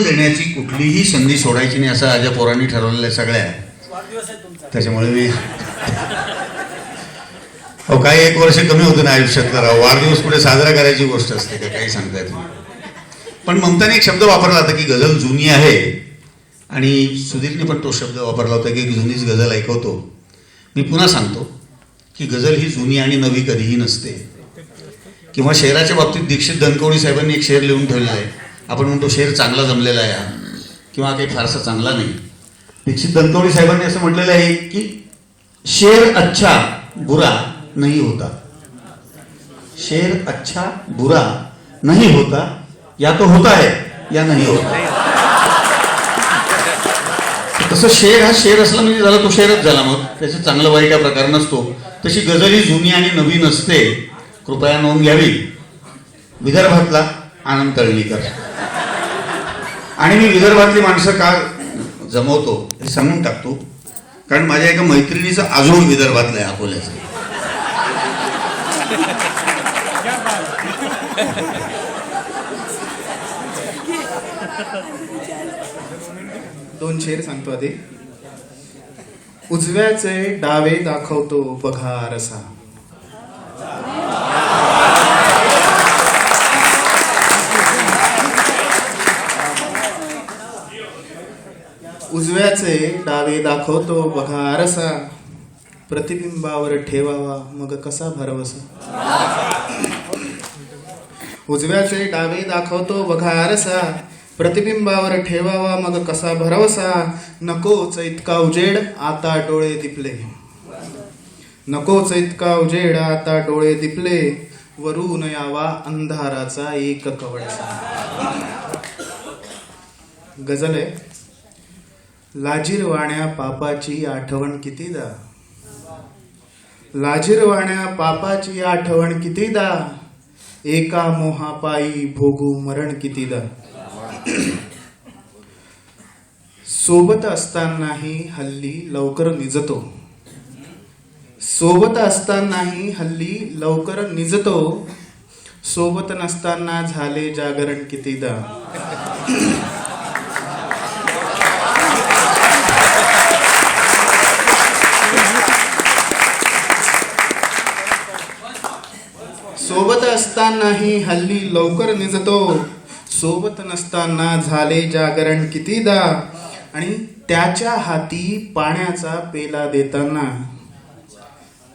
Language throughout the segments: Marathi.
देण्याची कुठलीही संधी सोडायची नाही असं आजच्या पोरांनी ठरवलेलं आहे सगळ्या. त्याच्यामुळे मी हो काही एक वर्ष कमी होतं ना आयुष्यात करा वाढदिवस कुठे साजरा करायची गोष्ट असते का? काही सांगताय तुम्ही पण ममताने एक शब्द वापरला होता की गझल जुनी आहे. आणि सुधीरने पण तो शब्द वापरला होता की जुनीच गझल ऐकवतो. मी पुन्हा सांगतो की गझल ही जुनी आणि नवी कधीही नसते. किंवा शेराच्या बाबतीत दीक्षित धनकवडी साहेबांनी एक शेर लिहून ठेवलेला आहे. आपण म्हणतो शेर चांगला जमलेला आहे किंवा काही फारसा चांगला नाही. दीक्षित धनकवडी साहेबांनी असं म्हटलेलं आहे की शेर अच्छा बुरा नाही होता. शेर अच्छा बुरा नहीं होता. या तो होता है या नहीं होता. तसं शेर हा शेर असला म्हणजे झाला तो शेरच झाला मग. त्याचं चांगलं वाईट हा प्रकार नसतो. तशी गझल ही जुनी आणि नवीन असते. कृपया नोंद घ्यावी. विदर्भातला आनंद तळणीकर आणि मी विदर्भातली माणसं का जमवतो हे सांगून टाकतो. कारण माझ्या एका मैत्रिणीचं अजून विदर्भातलं आहे अकोल्याचं. दोन शेर सांगतो आधी. उजव्याचे डावे दाखवतो बघा रसा उजव्याचे डावे दाखवतो बघा आरसा. प्रतिबिंबावर ठेवावा मग कसा भरवसा? उजव्याचे डावे दाखवतो बघा आरसा. प्रतिबिंबावर ठेवावा मग कसा भरवसा? नकोच इतका उजेड आता डोळे दिपले. नकोच इतका उजेड आता डोळे दिपले. वरून यावा अंधाराचा एक कवडसा गजल आहे. लाजीरवाण्या पापाची आठवण कितीदा? लाजीरवाण्या पापाची आठवण कितीदा? एका मोहापायी भोगू मरण कितीदा? सोबत असतानाही हल्ली लवकर निजतो. सोबत असतानाही हल्ली लवकर निजतो. सोबत नसताना झाले जागरण कितीदा? असतानाही हल्ली लवकर निजतो. सोबत नसताना झाले जागरण कितीदा? आणि त्याच्या हाती पाण्याचा पेला देताना.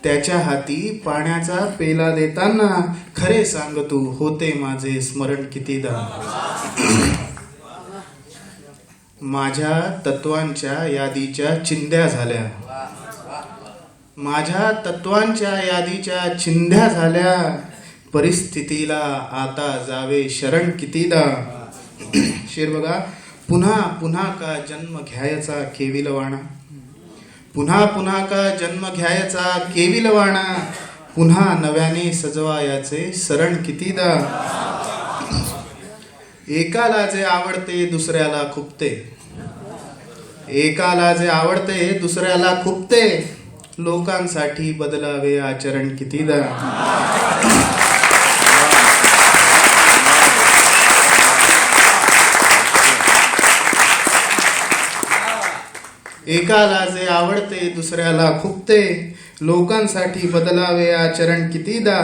त्याच्या हाती पाण्याचा पेला देताना खरे सांग तू होते माझे स्मरण कितीदा? माझ्या तत्वांच्या यादीच्या चिंध्या झाल्या. माझ्या तत्वांच्या यादीच्या चिंध्या झाल्या. परिस्थितीला आता जावे शरण कितीदा? शेर बघा पुन्हा पुन्हा का जन्म घ्यायचा केविलवाणा? पुन्हा पुन्हा का जन्म घ्यायचा केविलवाणा? पुन्हा नव्याने सजवायाचे शरण कितीदा? एकाला जे आवडते दुसऱ्याला खुपते. एकाला जे आवडते दुसऱ्याला खुपते. लोकांसाठी बदलावे आचरण कितीदा? एकाला जे आवडते दुसऱ्याला खुपते लोकांसाठी बदलावे आचरण कितीदा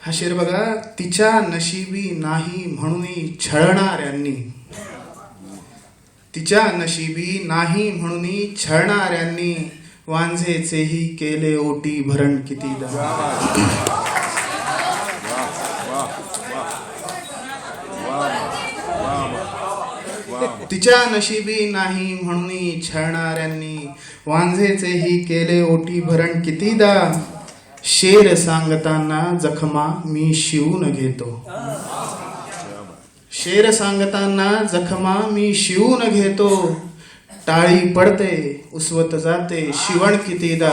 हा शेर बघा तिच्या नशिबी नाही म्हणून छळणाऱ्यांनी तिच्या नशिबी नाही म्हणून छळणाऱ्यांनी वांझेचेही केले ओटी भरण कितीदा तिच्या नशिबी नाही म्हणून छळणाऱ्यांनी वांझेचेही केले ओटी भरण कितीदा? शेर सांगताना जखमा मी शिवून घेतो. शेर सांगताना जखमा मी शिवून घेतो. टाळी पडते उसवत जाते शिवण कितीदा?